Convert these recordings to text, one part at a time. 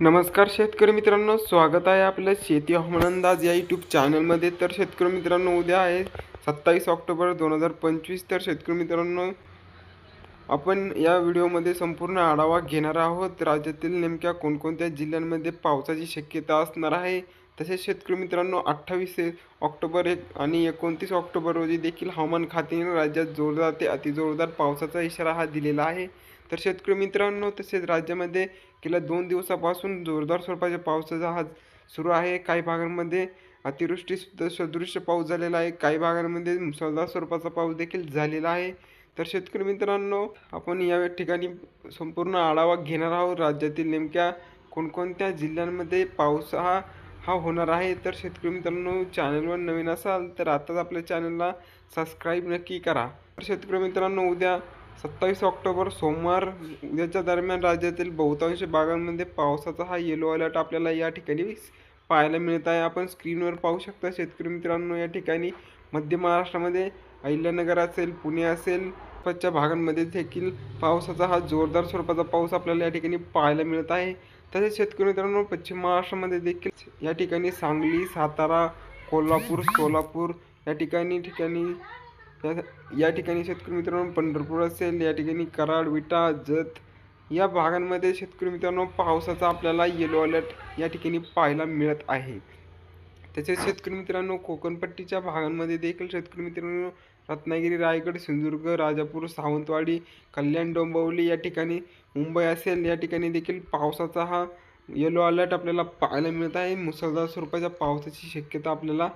नमस्कार शेतकरी मित्रांनो स्वागत आहे आपल्या शेती हवामान अंदाज या यूट्यूब चॅनलमध्ये तर शेतकरी मित्रांनो उद्या आहे सत्तावीस ऑक्टोबर दोन हजार पंचवीस. तर शेतकरी मित्रांनो आपण या व्हिडिओमध्ये संपूर्ण आढावा घेणार आहोत. राज्यातील नेमक्या कोणकोणत्या जिल्ह्यांमध्ये पावसाची शक्यता असणार आहे? तसेच शेतकरी मित्रांनो अठ्ठावीस ऑक्टोबर एक आणि एकोणतीस ऑक्टोबर रोजी देखील हवामान खात्याने राज्यात जोरदार ते अतिजोरदार पावसाचा इशारा हा दिलेला आहे. तर शेतकरी मित्रांनो तसेच राज्यामध्ये गेल्या दोन दिवसापासून जोरदार स्वरूपाच्या पावसाचा हा सुरू आहे. काही भागांमध्ये अतिवृष्टी सुद्धा सदृश्य पाऊस झालेला आहे. काही भागांमध्ये मुसळधार स्वरूपाचा पाऊस देखील झालेला आहे. तर शेतकरी मित्रांनो आपण या ठिकाणी संपूर्ण आढावा घेणार आहोत. राज्यातील नेमक्या कोणकोणत्या जिल्ह्यांमध्ये पाऊस हा हा होणार आहे? तर शेतकरी मित्रांनो चॅनलवर नवीन असाल तर आताच आपल्या चॅनलला सबस्क्राईब नक्की करा. तर शेतकरी मित्रांनो उद्या सत्तावीस ऑक्टोबर सोमवार उद्याच्या दरम्यान राज्यातील बहुतांश भागांमध्ये पावसाचा हा येलो अलर्ट आपल्याला या ठिकाणी पाहायला मिळत आहे. आपण स्क्रीनवर पाहू शकता शेतकरी मित्रांनो या ठिकाणी मध्य महाराष्ट्रामध्ये अहिल्यानगर असेल पुणे असेल पश्चिम भागांमध्ये देखील पावसाचा हा जोरदार स्वरूपाचा पाऊस आपल्याला या ठिकाणी पाहायला मिळत आहे. तसेच शेतकरी मित्रांनो पश्चिम महाराष्ट्रामध्ये देखील या ठिकाणी सांगली सातारा कोल्हापूर सोलापूर या ठिकाणी ठिकाणी या या ठिकाणी शेतकरी मित्रांनो पंढरपूर असेल या ठिकाणी कराड विटा जत या भागांमध्ये शेतकरी मित्रांनो पावसाचा आपल्याला येलो अलर्ट या ठिकाणी पाहायला मिळत आहे. तसेच शेतकरी मित्रांनो कोकणपट्टीच्या भागांमध्ये देखील शेतकरी मित्रांनो रत्नागिरी रायगड सिंधुदुर्ग राजापूर सावंतवाडी कल्याण डोंबिवली या ठिकाणी मुंबई असेल या ठिकाणी देखील पावसाचा हा येलो अलर्ट आपल्याला पाहायला मिळत आहे. मुसळधार स्वरूपाच्या पावसाची शक्यता आपल्याला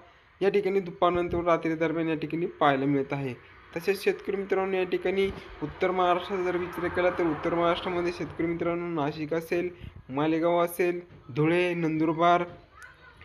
या ठिकाणी दुपारनंतर रात्री दरम्यान या ठिकाणी पाहायला मिळत आहे. तसेच शेतकरी मित्रांनो या ठिकाणी उत्तर महाराष्ट्राचा जर विचार केला तर उत्तर महाराष्ट्रामध्ये शेतकरी मित्रांनो नाशिक असेल मालेगाव असेल धुळे नंदुरबार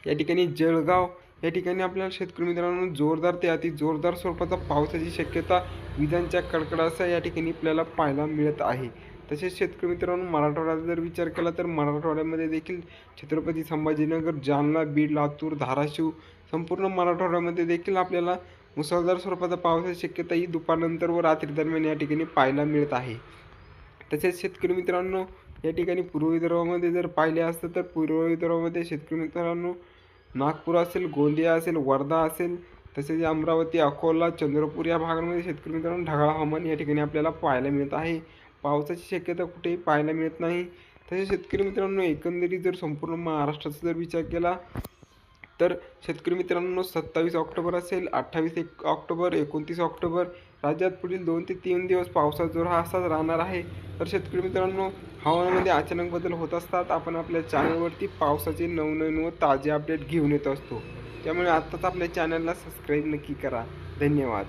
या ठिकाणी जळगाव या ठिकाणी आपल्याला शेतकरी मित्रांनो जोरदार ते अति जोरदार स्वरूपाचा पावसाची शक्यता विजांच्या कडकडासह या ठिकाणी आपल्याला पाहायला मिळत आहे. तसेच शेतकरी मित्रांनो मराठवाड्याचा जर विचार केला तर मराठवाड्यामध्ये देखील छत्रपती संभाजीनगर जालना बीड लातूर धाराशिव संपूर्ण मराठवाड्यामध्ये देखील आपल्याला मुसळधार स्वरूपाचा पावसाची शक्यता ही दुपारनंतर व रात्री दरम्यान या ठिकाणी पाहायला मिळत आहे. तसेच शेतकरी मित्रांनो या ठिकाणी पूर्व विदर्भामध्ये जर पाहिले असतं तर पूर्व विदर्भामध्ये शेतकरी मित्रांनो नागपूर असेल गोंदिया असेल वर्धा असेल तसेच अमरावती अकोला चंद्रपूर या भागांमध्ये शेतकरी मित्रांनो ढगाळ हवामान या ठिकाणी आपल्याला पाहायला मिळत आहे. पावसाची शक्यता कुठेही पाहायला मिळत नाही. तसेच शेतकरी मित्रांनो एकंदरीत जर संपूर्ण महाराष्ट्राचा जर विचार केला तर शेतकरी मित्रांनो सत्तावीस ऑक्टोबर असेल अठ्ठावीस एक ऑक्टोबर एकोणतीस ऑक्टोबर राज्यात पुढील दोन ते तीन दिवस पावसाचा जोर हा असाच राहणार आहे. तर शेतकरी मित्रांनो हवामानामध्ये अचानक बदल होत असतात. आपण आपल्या चॅनलवरती पावसाचे नवनवीन व ताजे अपडेट घेऊन येत असतो. त्यामुळे आत्ताच आपल्या चॅनलला सबस्क्राईब नक्की करा. धन्यवाद.